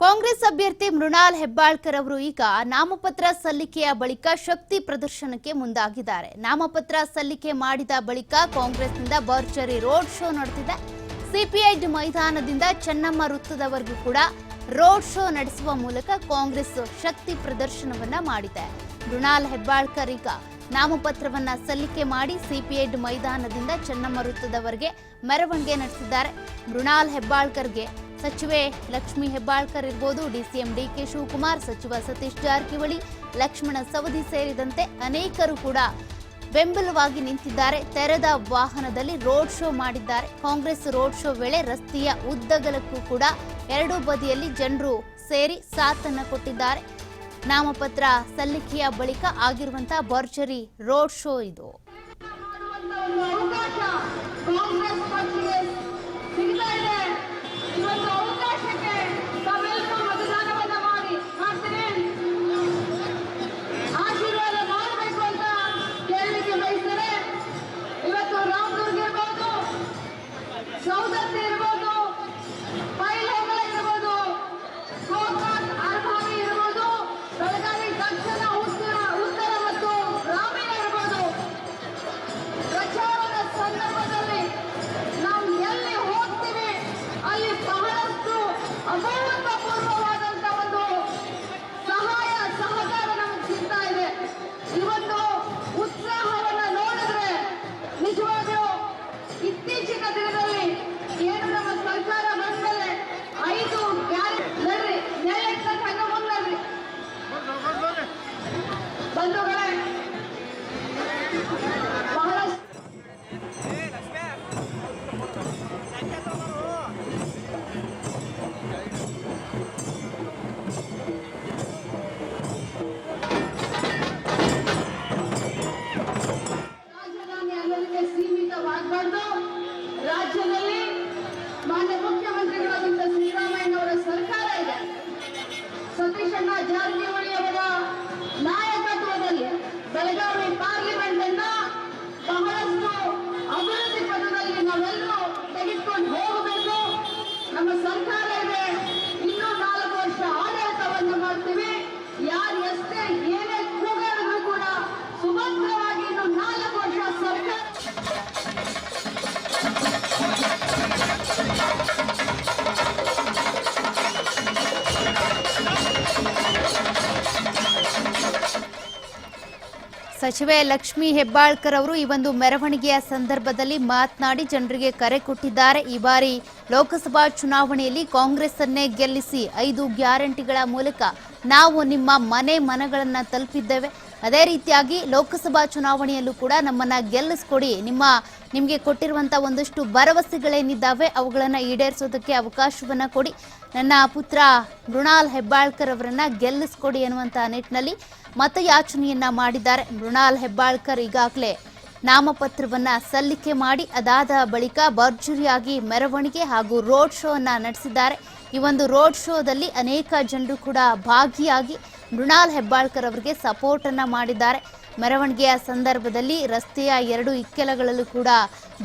ಕಾಂಗ್ರೆಸ್ ಅಭ್ಯರ್ಥಿ ಮೃಣಾಲ್ ಹೆಬ್ಬಾಳ್ಕರ್ ಅವರು ಈಗ ನಾಮಪತ್ರ ಸಲ್ಲಿಕೆಯ ಬಳಿಕ ಶಕ್ತಿ ಪ್ರದರ್ಶನಕ್ಕೆ ಮುಂದಾಗಿದ್ದಾರೆ. ನಾಮಪತ್ರ ಸಲ್ಲಿಕೆ ಮಾಡಿದ ಬಳಿಕ ಕಾಂಗ್ರೆಸ್ನಿಂದ ಭರ್ಜರಿ ರೋಡ್ ಶೋ ನಡೆದಿದೆ. ಸಿಪಿಐ ಮೈದಾನದಿಂದ ಚೆನ್ನಮ್ಮ ವೃತ್ತದವರೆಗೂ ಕೂಡ ರೋಡ್ ಶೋ ನಡೆಸುವ ಮೂಲಕ ಕಾಂಗ್ರೆಸ್ ಶಕ್ತಿ ಪ್ರದರ್ಶನವನ್ನ ಮಾಡಿದೆ. ಮೃಣಾಲ್ ಹೆಬ್ಬಾಳ್ಕರ್ ಈಗ ನಾಮಪತ್ರವನ್ನ ಸಲ್ಲಿಕೆ ಮಾಡಿ ಸಿಪಿಐ ಮೈದಾನದಿಂದ ಚೆನ್ನಮ್ಮ ವೃತ್ತದವರೆಗೆ ಮೆರವಣಿಗೆ ನಡೆಸಿದ್ದಾರೆ. ಮೃಣಾಲ್ ಹೆಬ್ಬಾಳ್ಕರ್ಗೆ ಸಚಿವೆ ಲಕ್ಷ್ಮಿ ಹೆಬ್ಬಾಳ್ಕರ್ ಇರ್ಬೋದು, ಡಿಸಿಎಂ ಡಿಕೆ ಶಿವಕುಮಾರ್, ಸಚಿವ ಸತೀಶ್ ಜಾರಕಿಹೊಳಿ, ಲಕ್ಷ್ಮಣ ಸವದಿ ಸೇರಿದಂತೆ ಅನೇಕರು ಕೂಡ ಬೆಂಬಲವಾಗಿ ನಿಂತಿದ್ದಾರೆ. ತೆರೆದ ವಾಹನದಲ್ಲಿ ರೋಡ್ ಶೋ ಮಾಡಿದ್ದಾರೆ. ಕಾಂಗ್ರೆಸ್ ರೋಡ್ ಶೋ ವೇಳೆ ರಸ್ತೆಯ ಉದ್ದಗಲಕ್ಕೂ ಕೂಡ ಎರಡೂ ಬದಿಯಲ್ಲಿ ಜನರು ಸೇರಿ ಸಾಥನ್ನು ಕೊಟ್ಟಿದ್ದಾರೆ. ನಾಮಪತ್ರ ಸಲ್ಲಿಕೆಯ ಬಳಿಕ ಆಗಿರುವಂತಹ ಭರ್ಜರಿ ರೋಡ್ ಶೋ ಇದು. ಕಾಂಗ್ರೆಸ್ Michael. Ты ಸಚಿವೆ ಲಕ್ಷ್ಮಿ ಹೆಬ್ಬಾಳ್ಕರ್ ಅವರು ಈ ಒಂದು ಮೆರವಣಿಗೆಯ ಸಂದರ್ಭದಲ್ಲಿ ಮಾತನಾಡಿ ಜನರಿಗೆ ಕರೆ ಕೊಟ್ಟಿದ್ದಾರೆ. ಈ ಬಾರಿ ಲೋಕಸಭಾ ಚುನಾವಣೆಯಲ್ಲಿ ಕಾಂಗ್ರೆಸ್ ಅನ್ನೇ ಗೆಲ್ಲಿಸಿ ಐದು ಗ್ಯಾರಂಟಿಗಳ ಮೂಲಕ ನಾವು ನಿಮ್ಮ ಮನೆ ಮನಗಳನ್ನು ತಲುಪಿದ್ದೇವೆ. ಅದೇ ರೀತಿಯಾಗಿ ಲೋಕಸಭಾ ಚುನಾವಣೆಯಲ್ಲೂ ಕೂಡ ನಮ್ಮನ್ನ ಗೆಲ್ಲಿಸ್ಕೊಡಿ. ನಿಮ್ಮ ನಿಮಗೆ ಕೊಟ್ಟಿರುವಂತ ಒಂದಷ್ಟು ಭರವಸೆಗಳೇನಿದ್ದಾವೆ ಅವುಗಳನ್ನ ಈಡೇರಿಸೋದಕ್ಕೆ ಅವಕಾಶವನ್ನ ಕೊಡಿ. ನನ್ನ ಪುತ್ರ ಮೃಣಾಲ್ ಹೆಬ್ಬಾಳ್ಕರ್ ಅವರನ್ನ ಗೆಲ್ಲಿಸ್ಕೊಡಿ ಎನ್ನುವಂತ ನಿಟ್ಟಿನಲ್ಲಿ ಮತಯಾಚನೆಯನ್ನ ಮಾಡಿದ್ದಾರೆ. ಮೃಣಾಲ್ ಹೆಬ್ಬಾಳ್ಕರ್ ಈಗಾಗಲೇ ನಾಮಪತ್ರವನ್ನ ಸಲ್ಲಿಕೆ ಮಾಡಿ, ಅದಾದ ಬಳಿಕ ಭರ್ಜರಿಯಾಗಿ ಮೆರವಣಿಗೆ ಹಾಗೂ ರೋಡ್ ಶೋ ಅನ್ನ ನಡೆಸಿದ್ದಾರೆ. ಈ ಒಂದು ರೋಡ್ ಶೋದಲ್ಲಿ ಅನೇಕ ಜನರು ಕೂಡ ಭಾಗಿಯಾಗಿ ಮೃಣಾಲ್ ಹೆಬ್ಬಾಳ್ಕರ್ ಅವರಿಗೆ ಸಪೋರ್ಟ್ ಅನ್ನ ಮಾಡಿದ್ದಾರೆ. ಮೆರವಣಿಗೆಯ ಸಂದರ್ಭದಲ್ಲಿ ರಸ್ತೆಯ ಎರಡು ಇಕ್ಕೆಲಗಳಲ್ಲೂ ಕೂಡ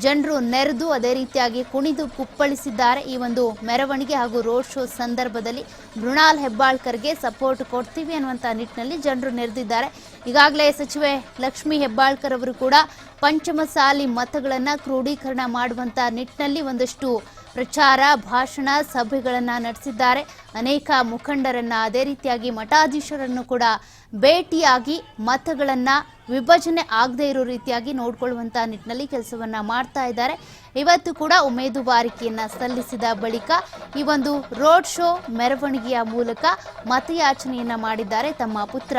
ಜನರು ನೆರೆದು ಅದೇ ರೀತಿಯಾಗಿ ಕುಣಿದು ಕುಪ್ಪಳಿಸಿದ್ದಾರೆ. ಈ ಒಂದು ಮೆರವಣಿಗೆ ಹಾಗೂ ರೋಡ್ ಶೋ ಸಂದರ್ಭದಲ್ಲಿ ಮೃಣಾಲ್ ಹೆಬ್ಬಾಳ್ಕರ್ಗೆ ಸಪೋರ್ಟ್ ಕೊಡ್ತೀವಿ ಅನ್ನುವಂಥ ನಿಟ್ಟಿನಲ್ಲಿ ಜನರು ನೆರೆದಿದ್ದಾರೆ. ಈಗಾಗಲೇ ಸಚಿವೆ ಲಕ್ಷ್ಮಿ ಹೆಬ್ಬಾಳ್ಕರ್ ಅವರು ಕೂಡ ಪಂಚಮಸಾಲಿ ಮತಗಳನ್ನು ಕ್ರೋಢೀಕರಣ ಮಾಡುವಂಥ ನಿಟ್ಟಿನಲ್ಲಿ ಒಂದಷ್ಟು ಪ್ರಚಾರ, ಭಾಷಣ ಸಭೆಗಳನ್ನು ನಡೆಸಿದ್ದಾರೆ. ಅನೇಕ ಮುಖಂಡರನ್ನು ಅದೇ ರೀತಿಯಾಗಿ ಮಠಾಧೀಶರನ್ನು ಕೂಡ ಭೇಟಿಯಾಗಿ ಮತಗಳನ್ನ ವಿಭಜನೆ ಆಗದೇ ಇರೋ ರೀತಿಯಾಗಿ ನೋಡ್ಕೊಳ್ಳುವಂತಹ ನಿಟ್ಟಿನಲ್ಲಿ ಕೆಲಸವನ್ನ ಮಾಡ್ತಾ ಇದ್ದಾರೆ. ಇವತ್ತು ಕೂಡ ಉಮೇದುವಾರಿಕೆಯನ್ನ ಸಲ್ಲಿಸಿದ ಬಳಿಕ ಈ ಒಂದು ರೋಡ್ ಶೋ ಮೆರವಣಿಗೆಯ ಮೂಲಕ ಮತಯಾಚನೆಯನ್ನ ಮಾಡಿದ್ದಾರೆ ತಮ್ಮ ಪುತ್ರ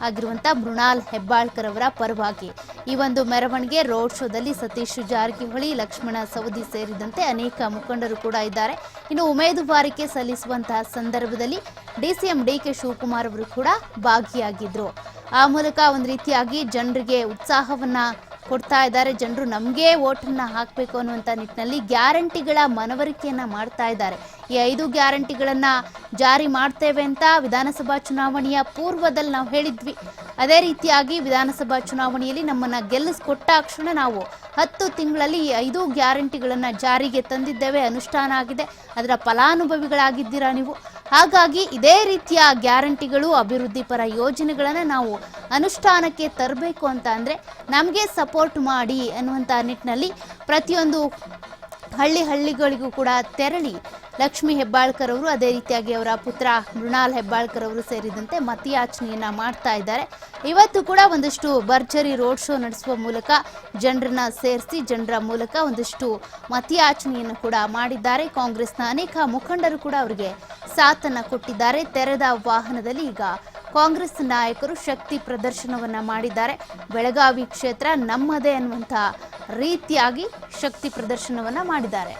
ಆಗಿರುವಂತಹ ಮೃಣಾಲ್ ಹೆಬ್ಬಾಳ್ಕರ್ ಅವರ ಪರವಾಗಿ. ಈ ಒಂದು ಮೆರವಣಿಗೆ ರೋಡ್ ಶೋದಲ್ಲಿ ಸತೀಶ್ ಜಾರಕಿಹೊಳಿ, ಲಕ್ಷ್ಮಣ ಸವದಿ ಸೇರಿದಂತೆ ಅನೇಕ ಮುಖಂಡರು ಕೂಡ ಇದ್ದಾರೆ. ಇನ್ನು ಉಮೇದುವಾರಿಕೆ ಸಲ್ಲಿಸುವಂತಹ ಸಂದರ್ಭದಲ್ಲಿ ಡಿಸಿಎಂ ಡಿಕೆ ಶಿವಕುಮಾರ್ ಅವರು ಕೂಡ ಭಾಗಿಯಾಗಿದ್ರು. ಆ ಮೂಲಕ ಒಂದು ರೀತಿಯಾಗಿ ಜನರಿಗೆ ಉತ್ಸಾಹವನ್ನ ಕೊಡ್ತಾ ಇದ್ದಾರೆ. ಜನರು ನಮಗೆ ಓಟನ್ನು ಹಾಕಬೇಕು ಅನ್ನುವಂಥ ನಿಟ್ಟಿನಲ್ಲಿ ಗ್ಯಾರಂಟಿಗಳ ಮನವರಿಕೆಯನ್ನು ಮಾಡ್ತಾ ಇದ್ದಾರೆ. ಈ ಐದು ಗ್ಯಾರಂಟಿಗಳನ್ನು ಜಾರಿ ಮಾಡ್ತೇವೆ ಅಂತ ವಿಧಾನಸಭಾ ಚುನಾವಣೆಯ ಪೂರ್ವದಲ್ಲಿ ನಾವು ಹೇಳಿದ್ವಿ. ಅದೇ ರೀತಿಯಾಗಿ ವಿಧಾನಸಭಾ ಚುನಾವಣೆಯಲ್ಲಿ ನಮ್ಮನ್ನ ಗೆಲ್ಲಿಸ್ಕೊಟ್ಟಾಕ್ಷಣ ನಾವು ಹತ್ತು ತಿಂಗಳಲ್ಲಿ ಈ ಐದು ಗ್ಯಾರಂಟಿಗಳನ್ನು ಜಾರಿಗೆ ತಂದಿದ್ದೇವೆ. ಅನುಷ್ಠಾನ ಆಗಿದೆ. ಅದರ ಫಲಾನುಭವಿಗಳಾಗಿದ್ದೀರಾ ನೀವು? ಹಾಗಾಗಿ ಇದೇ ರೀತಿಯ ಗ್ಯಾರಂಟಿಗಳು, ಅಭಿವೃದ್ಧಿ ಪರ ಯೋಜನೆಗಳನ್ನು ನಾವು ಅನುಷ್ಠಾನಕ್ಕೆ ತರಬೇಕು ಅಂತ ಅಂದರೆ ನಮಗೆ ಸಪೋರ್ಟ್ ಮಾಡಿ ಅನ್ನುವಂಥ ನಿಟ್ಟಿನಲ್ಲಿ ಪ್ರತಿಯೊಂದು ಹಳ್ಳಿ ಹಳ್ಳಿಗಳಿಗೂ ಕೂಡ ತೆರಳಿ ಲಕ್ಷ್ಮಿ ಹೆಬ್ಬಾಳ್ಕರ್ ಅವರು ಅದೇ ರೀತಿಯಾಗಿ ಅವರ ಪುತ್ರ ಮೃಣಾಲ್ ಹೆಬ್ಬಾಳ್ಕರ್ ಅವರು ಸೇರಿದಂತೆ ಮತಯಾಚನೆಯನ್ನ ಮಾಡ್ತಾ ಇದ್ದಾರೆ. ಇವತ್ತು ಕೂಡ ಒಂದಷ್ಟು ಭರ್ಜರಿ ರೋಡ್ ಶೋ ನಡೆಸುವ ಮೂಲಕ ಜನರನ್ನ ಸೇರಿಸಿ ಜನರ ಮೂಲಕ ಒಂದಷ್ಟು ಮತಯಾಚನೆಯನ್ನು ಕೂಡ ಮಾಡಿದ್ದಾರೆ. ಕಾಂಗ್ರೆಸ್ನ ಅನೇಕ ಮುಖಂಡರು ಕೂಡ ಅವರಿಗೆ ಸಾಥನ್ನ ಕೊಟ್ಟಿದ್ದಾರೆ. ತೆರೆದ ವಾಹನದಲ್ಲಿ ಈಗ ಕಾಂಗ್ರೆಸ್ ನಾಯಕರು ಶಕ್ತಿ ಪ್ರದರ್ಶನವನ್ನ ಮಾಡಿದ್ದಾರೆ. ಬೆಳಗಾವಿ ಕ್ಷೇತ್ರ ನಮ್ಮದೇ ಅನ್ನುವಂಥ ರೀತಿಯಾಗಿ ಶಕ್ತಿ ಪ್ರದರ್ಶನವನ್ನ ಮಾಡಿದ್ದಾರೆ.